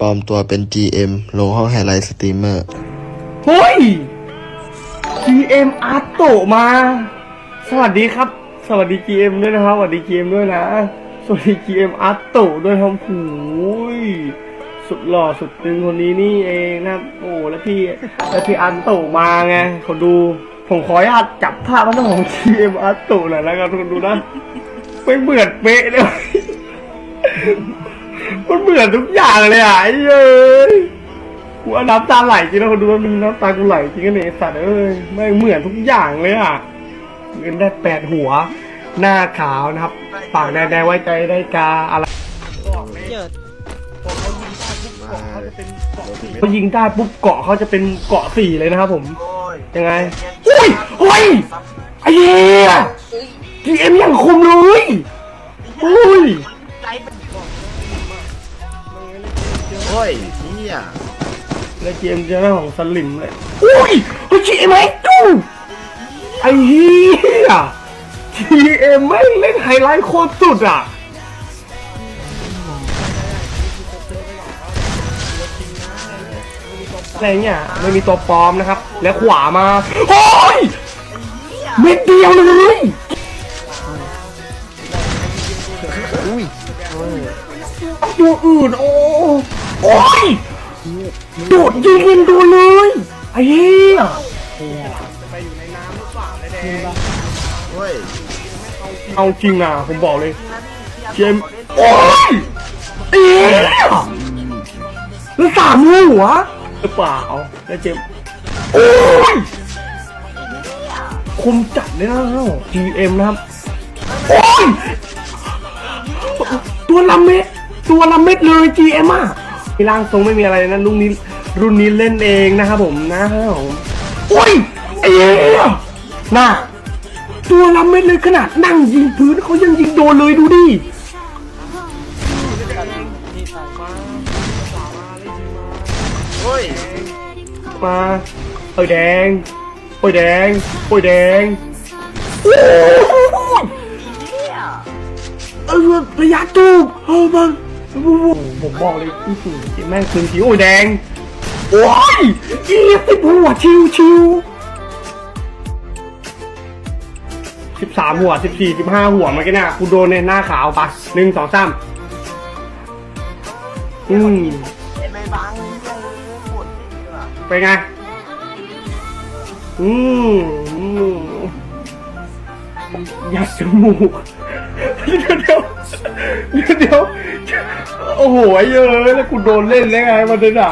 ปลอมตัวเป็น GM ลงห้องไฮไลท์สตรีมเมอร์ เฮ้ย GM อาร์โตมา สวัสดีครับ สวัสดี GM ด้วยนะครับสวัสดี GM ด้วยนะ สวัสดี GM อาร์โตด้วยครับหูยสุดหล่อสุดตึงคนนี้นี่เองนะโอ้แล้วพี่แล้วพี่อาร์โตมาไงคนดูผมขออนุญาตจับภาพมันของ GM อาร์โตหน่อยแล้วกันคนดูนะไม่เหมือนเป๊ะเลย มันเหมือนทุกอย่างเลยอะไอ้เอ้ยกูเอาน้ำตาไหลจริงนะคนดูว่ามันน้ำตากูไหลจริงกันเนี่ยไอ้สัตว์เอ้ยไม่งเหมือนทุกอย่างเลยอะเงินได้แปดหัว หน้าขาวนะครับ ปากแดงๆไว้ใจได้กาอะไรเขายิงได้ปุ๊บเกาะเขาจะเป็นเกาะสี่เลยนะครับผมยังไงอุ้ยเฮ้ยไอ้เหี้ยทีเอ็มยังคมเลยอุ้ยโอ้ ยเฮียแล้วเกมเจอหน้าของสลิมเลยอุ้ยเฮ้ยทีเอ็มไอ้จูไอ้เหี้ยทีเอ็มไม่งเล่นไฮไลท์โคตรสุดอะอะไรเนี่ยไม่มีตัวปลอมนะครับ แล้วขวามาโอ้ยเม็ดเดียวเลยตัวอื่นโอ้ โอ้ยโดดยิงกันดูเลยไอ้เหี้ยโอ้ยเอาจริงอะผมบอกเลยเจมส์โอ้ยไอ้เหี้ยแล้วสามหัวหรือเปล่าแล้วเจมส์โอ้ยคมจัดเลยนะ GM นะครับโอ้ยตัวละเม็ดตัวละเม็ดเลย GM อะ มีร่างทรงไม่มีอะไรนะรุ่นนี้รุ่นนี้เล่นเองนะครับผมนะครับผมโอ้ยไอ้เหี้ยน่าตัวละเม็ดเลยขนาดนั่งยิงพื้นเขายังยิงโดนเลยดูดิโอ้ยมาโอ้ยแดงโอ้ยแดงโอ้ยแดงโอ้ยเออระยะตูบเออมัน ผมบอกเลยอื้อหือแม่งคืนทีโอ้ยแดง โอ้ยยี่สิบหัวชิวชิวสิบสามหัวสิบสี่สิบห้าหัวเมื่อกี้น่ะกูโดนในหน้าขาวปะหนึ่งสองสามอืมไม่บังเลยหมดเลยไปนไง อืมอืมยัดจมูก เดียวเดี๋ยวเดี๋ยวเดี๋ยว โอ้โหไอ้เยอะแล้วกูโดนเล่นแล้วไงมันเดินอะ